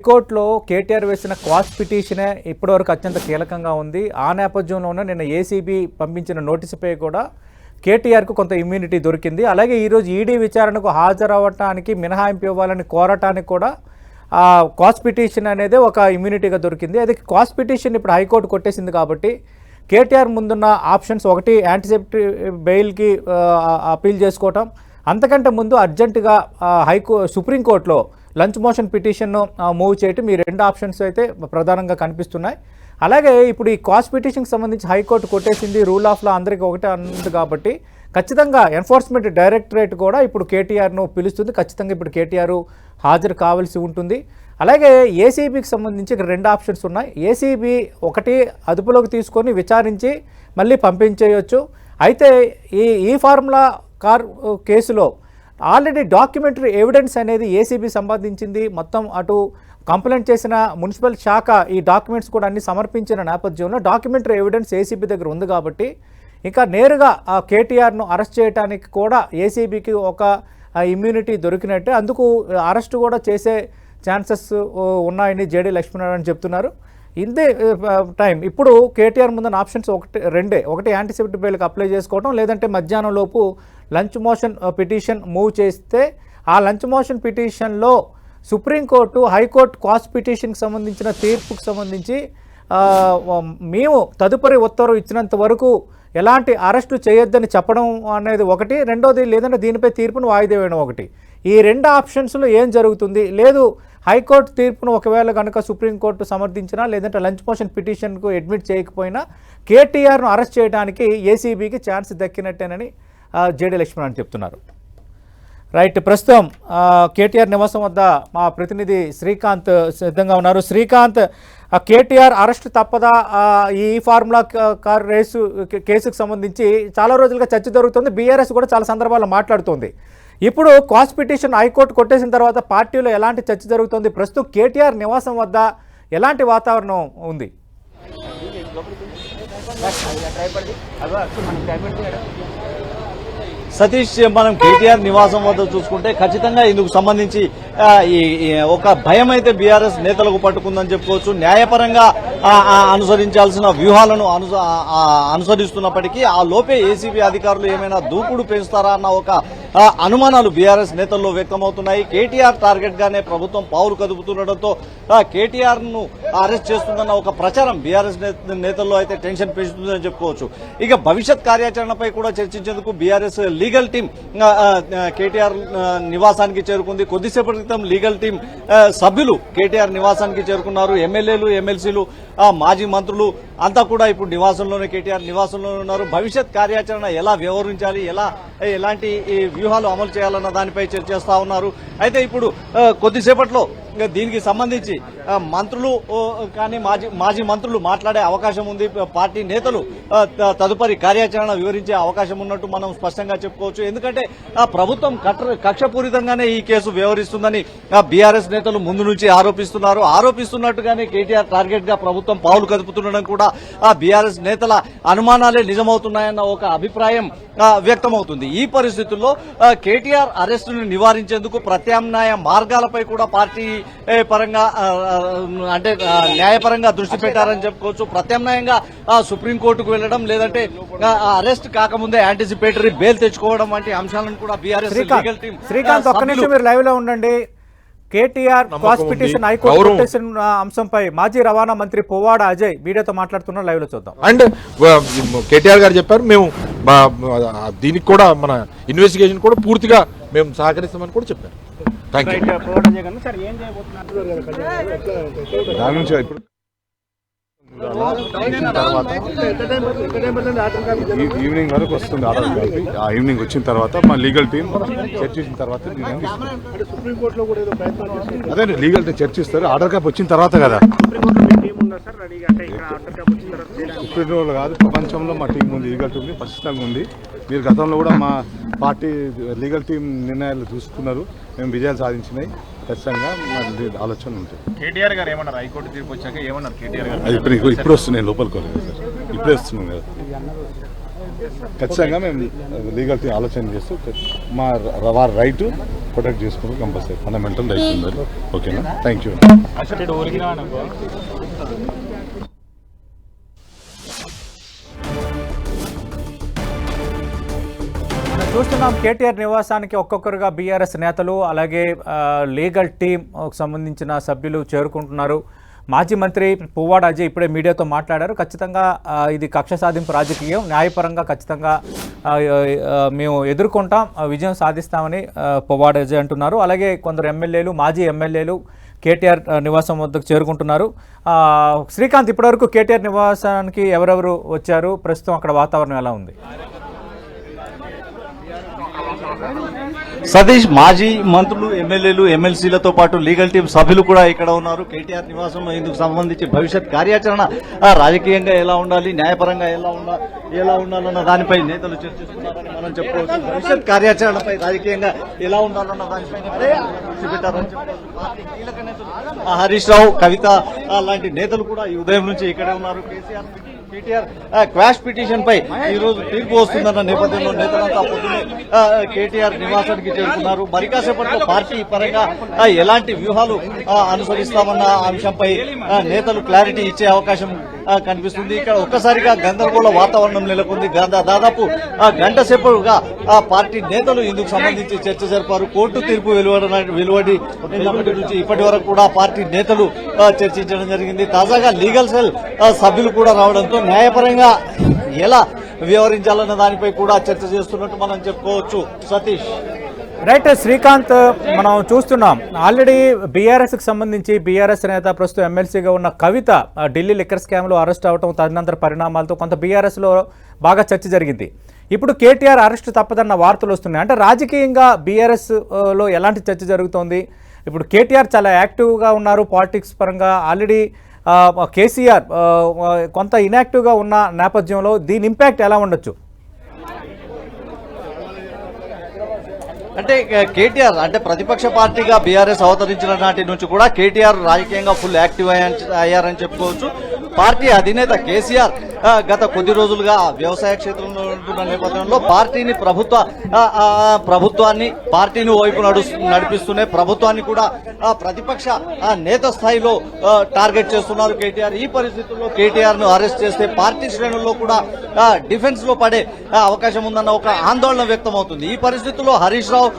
హైకోర్టులో కేటీఆర్ వేసిన క్వాస్ పిటిషనే ఇప్పటివరకు అత్యంత కీలకంగా ఉంది. ఆ నేపథ్యంలోనే నిన్న ఏసీబీ పంపించిన నోటీసుపై కూడా కేటీఆర్కు కొంత ఇమ్యూనిటీ దొరికింది. అలాగే ఈరోజు ఈడీ విచారణకు హాజరవ్వటానికి మినహాయింపు ఇవ్వాలని కోరటానికి కూడా ఆ క్వాస్ పిటిషన్ అనేది ఒక ఇమ్యూనిటీగా దొరికింది. అది క్వాస్ పిటిషన్ ఇప్పుడు హైకోర్టు కొట్టేసింది కాబట్టి కేటీఆర్ ముందున్న ఆప్షన్స్ ఒకటి యాంటిసెప్టి బెయిల్కి అప్పీల్ అపీల్ చేసుకోవటం. అంతకంటే ముందు అర్జెంటుగా హైకో సుప్రీంకోర్టులో లంచ్ మోషన్ పిటిషన్ను మూవ్ చేయటం ఈ రెండు ఆప్షన్స్ అయితే ప్రధానంగా కనిపిస్తున్నాయి. అలాగే ఇప్పుడు ఈ కాస్ట్ పిటిషన్కి సంబంధించి హైకోర్టు కొట్టేసింది రూల్ ఆఫ్ లా అందరికీ ఒకటే అన్నది కాబట్టి ఖచ్చితంగా ఎన్ఫోర్స్మెంట్ డైరెక్టరేట్ కూడా ఇప్పుడు కేటీఆర్ను పిలుస్తుంది. ఖచ్చితంగా ఇప్పుడు కేటీఆర్ హాజరు కావాల్సి ఉంటుంది. అలాగే ఏసీబీకి సంబంధించి ఇక్కడ రెండు ఆప్షన్స్ ఉన్నాయి. ఏసీబీ ఒకటి అదుపులోకి తీసుకొని విచారించి మళ్ళీ పంపించేయొచ్చు. అయితే ఈ ఈ ఫార్ములా కార్ కేసులో ఆల్రెడీ డాక్యుమెంటరీ ఎవిడెన్స్ అనేది ఏసీబీ సంపాదించింది మొత్తం అటు కంప్లైంట్ చేసిన మున్సిపల్ శాఖ ఈ డాక్యుమెంట్స్ కూడా అన్ని సమర్పించిన నేపథ్యంలో డాక్యుమెంటరీ ఎవిడెన్స్ ఏసీబీ దగ్గర ఉంది కాబట్టి ఇంకా నేరుగా ఆ కేటీఆర్ను అరెస్ట్ చేయడానికి కూడా ఏసీబీకి ఒక ఇమ్యూనిటీ దొరికినట్టే. అందుకు అరెస్ట్ కూడా చేసే ఛాన్సెస్ ఉన్నాయని జేడీ లక్ష్మీనారాయణ చెప్తున్నారు. ఇందే టైం uh, uh, ఇప్పుడు కేటీఆర్ ముందున్న ఆప్షన్స్ ఒకటి రెండే. ఒకటి యాంటీసెప్టిక్ బెయిల్కి అప్లై చేసుకోవడం లేదంటే మధ్యాహ్నం లోపు lunch motion uh, petition move చేస్తే ఆ లంచ్ మోషన్ పిటిషన్లో Supreme Court High Court quash పిటిషన్కి సంబంధించిన తీర్పుకు సంబంధించి um, మేము తదుపరి ఉత్తర్వు ఇచ్చినంత వరకు ఎలాంటి అరెస్టు చేయొద్దని చెప్పడం అనేది ఒకటి. రెండోది లేదంటే దీనిపై తీర్పును వాయిదా వేయడం ఒకటి. ఈ రెండు ఆప్షన్స్లో ఏం జరుగుతుంది? లేదు హైకోర్టు తీర్పును ఒకవేళ కనుక సుప్రీంకోర్టు సమర్థించినా లేదంటే లంచ్ మోషన్ పిటిషన్కు అడ్మిట్ చేయకపోయినా కేటీఆర్ను అరెస్ట్ చేయడానికి ఏసీబీకి ఛాన్స్ దక్కినట్టేనని ఆ, జేడీ లక్ష్మణ్ చెప్తున్నారు. రైట్ ప్రస్తుతం కేటీఆర్ నివాసం వద్ద మా ప్రతినిధి శ్రీకాంత్ సిద్ధంగా ఉన్నారు. శ్రీకాంత్ కేటీఆర్ అరెస్ట్ తప్పదా? ఈ ఫార్ములా కార్ రేసు కేసుకు సంబంధించి చాలా రోజులుగా చర్చ జరుగుతుంది. బీఆర్ఎస్ కూడా చాలా సందర్భాల్లో మాట్లాడుతుంది. ఇప్పుడు కాస్ట్ పిటిషన్ హైకోర్టు కొట్టేసిన తర్వాత పార్టీలో ఎలాంటి చర్చ జరుగుతుంది? ప్రస్తుతం కేటీఆర్ నివాసం వద్ద ఎలాంటి వాతావరణం ఉంది? సతీష్ మనం కేటీఆర్ నివాసం వద్ద చూసుకుంటే ఖచ్చితంగా ఇందుకు సంబంధించి ఈ ఒక భయం అయితే బీఆర్ఎస్ నేతలకు పట్టుకుందని చెప్పుకోవచ్చు. న్యాయపరంగా అనుసరించాల్సిన వ్యూహాలను అనుసరిస్తున్నప్పటికీ ఆ లోపే ఏసీబీ అధికారులు ఏమైనా దూకుడు పెంచుతారా అన్న ఒక అనుమానాలు బీఆర్ఎస్ నేతల్లో వ్యక్తమవుతున్నాయి. కేటీఆర్ టార్గెట్ గానే ప్రభుత్వం పావులు కదుపుతుండటంతో కేటీఆర్ను అరెస్ట్ చేస్తుందన్న ఒక ప్రచారం బీఆర్ఎస్ నేతల్లో అయితే టెన్షన్ పెంచుతుందని చెప్పుకోవచ్చు. ఇక భవిష్యత్ కార్యాచరణపై కూడా చర్చించేందుకు బీఆర్ఎస్ లీగల్ టీం కేటీఆర్ నివాసానికి చేరుకుంది. కొద్దిసేపటి క్రితం లీగల్ టీం సభ్యులు కేటీఆర్ నివాసానికి చేరుకున్నారు. ఎమ్మెల్యేలు ఎమ్మెల్సీలు మాజీ మంత్రులు అంతా కూడా ఇప్పుడు నివాసంలోనే కేటీఆర్ నివాసంలోనే ఉన్నారు. భవిష్యత్ కార్యాచరణ ఎలా వ్యవహరించాలి ఎలా ఎలాంటి ఈ వ్యూహాలు అమలు చేయాలన్న దానిపై చర్చిస్తా ఉన్నారు. అయితే ఇప్పుడు కొద్దిసేపట్లో దీనికి సంబంధించి మంత్రులు కానీ మాజీ మాజీ మంత్రులు మాట్లాడే అవకాశం ఉంది. పార్టీ నేతలు త- తదుపరి కార్యాచరణ వివరించే అవకాశం ఉన్నట్టు మనం స్పష్టంగా చెప్పుకోవచ్చు. ఎందుకంటే ఆ ప్రభుత్వం కట్ర- కక్షపూరితంగానే ఈ కేసు వ్యవహరిస్తుందని బీఆర్ఎస్ నేతలు ముందు నుంచి ఆరోపిస్తున్నారు. ఆరోపిస్తున్నట్టుగానే కేటీఆర్ టార్గెట్గా ప్రభుత్వం పావులు కదుపుతుండడం కూడా ఆ బీఆర్ఎస్ నేతల అనుమానాలే నిజమవుతున్నాయన్న ఒక అభిప్రాయం వ్యక్తమవుతుంది. ఈ పరిస్థితుల్లో కేటీఆర్ అరెస్టును నివారించేందుకు ప్రత్యామ్నాయ మార్గాలపై కూడా పార్టీ పరంగా అంటే న్యాయపరంగా దృష్టి పెట్టారని చెప్పుకోవచ్చు. ప్రత్యామ్నాయంగా సుప్రీంకోర్టుకు వెళ్ళడం లేదంటే అరెస్ట్ కాకముందే యాంటిసిపేటరీ బెయిల్ తెచ్చుకోవడం వంటి అంశాలను కూడా BRS legal Srikanth team Srikanth ఒక్క నిమిషం మీరు లైవ్లో ఉండండి. కేటీఆర్ పిటిషన్ హైకోర్టు అంశంపై మాజీ రవాణా మంత్రి పువ్వాడ అజయ్ మీడియాతో మాట్లాడుతున్నారు లైవ్లో చూద్దాం. అండ్ కేటీఆర్ గారు చెప్పారు మేము దీనికి కూడా మన ఇన్వెస్టిగేషన్ కూడా పూర్తిగా మేము సహకరిస్తామని కూడా చెప్పారు. థ్యాంక్ యూ దాని నుంచి ఇప్పుడు తర్వాత ఈ- ఈవినింగ్ వరకు వస్తుంది ఆర్డర్ కాపీ ఆ ఈవినింగ్ వచ్చిన తర్వాత మా లీగల్ టీం చర్చించిన తర్వాత అదే లీగల్ టీం చర్చిస్తారు ఆర్డర్ కాపీ వచ్చిన తర్వాత కదా. కోర్టు కాదు ప్రపంచంలో మా టీం ఉంది లీగల్ టీం ఖచ్చితంగా ఉంది. మీరు గతంలో కూడా మా పార్టీ లీగల్ టీం నిర్ణయాలు చూసుకున్నారు మేము విజయాలు సాధించినాయి. ఖచ్చితంగా ఆలోచన ఉంటుంది. కేటీఆర్ గారు ఏమన్నారు? హైకోర్టు తీర్పు వచ్చాక ఏమన్నారు కేటీఆర్ గారు? ఇప్పుడు ఇప్పుడు- ఇప్పుడు వస్తున్నాయి లోపలికి సార్. ఇప్పుడే వస్తున్నాం కదా. ఖచ్చితంగా మేము లీగల్ టీం ఆలోచన చేస్తూ మా వారి రైటు ప్రొటెక్ట్ చేసుకుంటూ కంపల్సరీ ఫండమెంటల్ రైట్ ఉండాలి. ఓకేనా? థ్యాంక్ యూ చూస్తున్నాం కేటీఆర్ నివాసానికి ఒక్కొక్కరుగా బీఆర్ఎస్ నేతలు అలాగే లీగల్ టీంకు సంబంధించిన సభ్యులు చేరుకుంటున్నారు. మాజీ మంత్రి పువ్వాడ అజయ్ ఇప్పుడే మీడియాతో మాట్లాడారు. ఖచ్చితంగా ఇది కక్ష సాధింపు రాజకీయం. న్యాయపరంగా ఖచ్చితంగా మేము ఎదుర్కొంటాం విజయం సాధిస్తామని పువ్వాడ అజయ్ అంటున్నారు. అలాగే కొందరు ఎమ్మెల్యేలు మాజీ ఎమ్మెల్యేలు కేటీఆర్ నివాసం వద్దకు చేరుకుంటున్నారు. శ్రీకాంత్ ఇప్పటివరకు కేటీఆర్ నివాసానికి ఎవరెవరు వచ్చారు? ప్రస్తుతం అక్కడ వాతావరణం ఎలా ఉంది? సతీష్ మాజీ మంత్రులు ఎమ్మెల్యేలు ఎమ్మెల్సీలతో పాటు లీగల్ టీం సభ్యులు కూడా ఇక్కడ ఉన్నారు. కేటీఆర్ నివాసం ఇందుకు సంబంధించి భవిష్యత్ కార్యాచరణ రాజకీయంగా ఎలా ఉండాలి న్యాయపరంగా ఎలా ఉండాలి ఎలా ఉండాలన్న దానిపై నేతలు చర్చిస్తున్నారని మనం చెప్పుకోవచ్చు. భవిష్యత్ కార్యాచరణపై రాజకీయంగా ఎలా ఉండాలన్న దానిపై పెట్టారని హరీష్ రావు కవిత లాంటి నేతలు కూడా ఈ ఉదయం నుంచి ఇక్కడే ఉన్నారు. కేసీఆర్ క్వాష్ పిటిషన్ పై ఈ రోజు తీర్పు వస్తుందన్న నేపథ్యంలో నేతలంతా పొద్దున్నే కేటీఆర్ నివాసానికి చేరుకున్నారు. మరి కాసేపట్లో పార్టీ పరంగా ఎలాంటి వ్యూహాలు అనుసరిస్తామన్న అంశంపై నేతలు క్లారిటీ ఇచ్చే అవకాశం కనిపిస్తుంది. ఇక్కడ ఒక్కసారిగా గందరగోళ వాతావరణం నెలకొంది. దాదాపు ఆ, గంట సేపుగా ఆ పార్టీ నేతలు ఇందుకు సంబంధించి చర్చ జరిపారు. కోర్టు తీర్పు వెలువడ వెలువడి నుంచి ఇప్పటి వరకు కూడా పార్టీ నేతలు చర్చించడం జరిగింది. తాజాగా లీగల్ సెల్ సభ్యులు కూడా రావడంతో న్యాయపరంగా ఎలా వ్యవహరించాలన్న దానిపై కూడా చర్చ చేస్తున్నట్టు మనం చెప్పుకోవచ్చు. సతీష్. రైట్ శ్రీకాంత్ మనం చూస్తున్నాం. ఆల్రెడీ బీఆర్ఎస్కి సంబంధించి బీఆర్ఎస్ నేత ప్రస్తుతం ఎమ్మెల్సీగా ఉన్న కవిత ఢిల్లీ లిక్కర్ స్కామ్లో అరెస్ట్ అవడం తదనంతర పరిణామాలతో కొంత బీఆర్ఎస్లో బాగా చర్చ జరిగింది. ఇప్పుడు కేటీఆర్ అరెస్ట్ తప్పదన్న వార్తలు వస్తున్నాయి. అంటే రాజకీయంగా బీఆర్ఎస్లో ఎలాంటి చర్చ జరుగుతోంది? ఇప్పుడు కేటీఆర్ చాలా యాక్టివ్గా ఉన్నారు పాలిటిక్స్ పరంగా. ఆల్రెడీ కేసీఆర్ కొంత ఇన్యాక్టివ్గా ఉన్న నేపథ్యంలో దీని ఇంపాక్ట్ ఎలా ఉండొచ్చు? అంటే కేటీఆర్ అంటే ప్రతిపక్ష పార్టీగా బీఆర్ఎస్ అవతరించిన నాటి నుంచి కూడా కేటీఆర్ రాజకీయంగా ఫుల్ యాక్టివ్ అయ్యారని చెప్పుకోవచ్చు. పార్టీ అధినేత కేసీఆర్ గత కొద్ది రోజులుగా వ్యవసాయ క్షేత్రంలో ఉంటున్న నేపథ్యంలో పార్టీని ప్రభుత్వ ప్రభుత్వాన్ని పార్టీని వైపు నడిపిస్తూనే ప్రభుత్వాన్ని కూడా ప్రతిపక్ష నేత స్థాయిలో టార్గెట్ చేస్తున్నారు కేటీఆర్. ఈ పరిస్థితుల్లో కేటీఆర్ను అరెస్ట్ చేస్తే పార్టీ శ్రేణుల్లో కూడా డిఫెన్స్లో పడే అవకాశం ఉందన్న ఒక ఆందోళన వ్యక్తం అవుతుంది ఈ పరిస్థితుల్లో హరీష్ రావు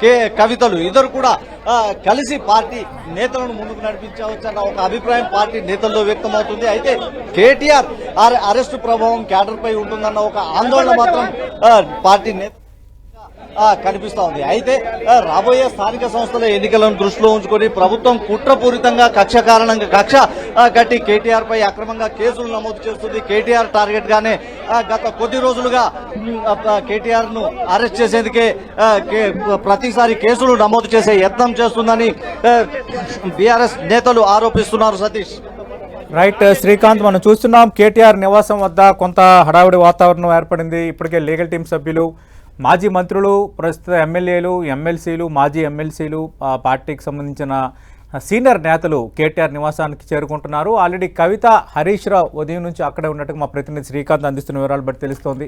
కే కవితలు. ఇద్దరు కూడా కలిసి పార్టీ నేతలను ముందుకు నడిపించవచ్చన్న ఒక అభిప్రాయం పార్టీ నేతల్లో వ్యక్తమవుతుంది. అయితే కేటీఆర్ అరె- అరెస్టు ప్రభావం క్యాడర్ పై ఉంటుందన్న ఒక ఆందోళన మాత్రం పార్టీ నేత కనిపిస్తా ఉంది అయితే రాబోయే స్థానిక సంస్థల ఎన్నికలను దృష్టిలో ఉంచుకొని ప్రభుత్వం కుట్రపూరితంగా కక్ష కారణంగా కక్ష గట్టి కేటీఆర్ పై అక్రమంగా కేసులు నమోదు చేస్తుంది. కేటీఆర్ టార్గెట్ గానే గత కొద్ది రోజులుగా కేటీఆర్ను అరెస్ట్ చేసేందుకే ప్రతిసారి కేసులు నమోదు చేసే యత్నం చేస్తుందని బీఆర్ఎస్ నేతలు ఆరోపిస్తున్నారు సతీష్. రైట్ శ్రీకాంత్ మనం చూస్తున్నాం కేటీఆర్ నివాసం వద్ద కొంత హడావిడి వాతావరణం ఏర్పడింది. ఇప్పటికే లీగల్ టీం సభ్యులు మాజీ మంత్రులు ప్రస్తుత ఎమ్మెల్యేలు ఎమ్మెల్సీలు మాజీ ఎమ్మెల్సీలు పార్టీకి సంబంధించిన సీనియర్ నేతలు కేటీఆర్ నివాసానికి చేరుకుంటున్నారు. ఆల్రెడీ కవిత హరీష్ రావు ఉదయం నుంచి అక్కడే ఉన్నట్టుగా మా ప్రతినిధి శ్రీకాంత్ అందిస్తున్న వివరాలు బట్టి తెలుస్తోంది.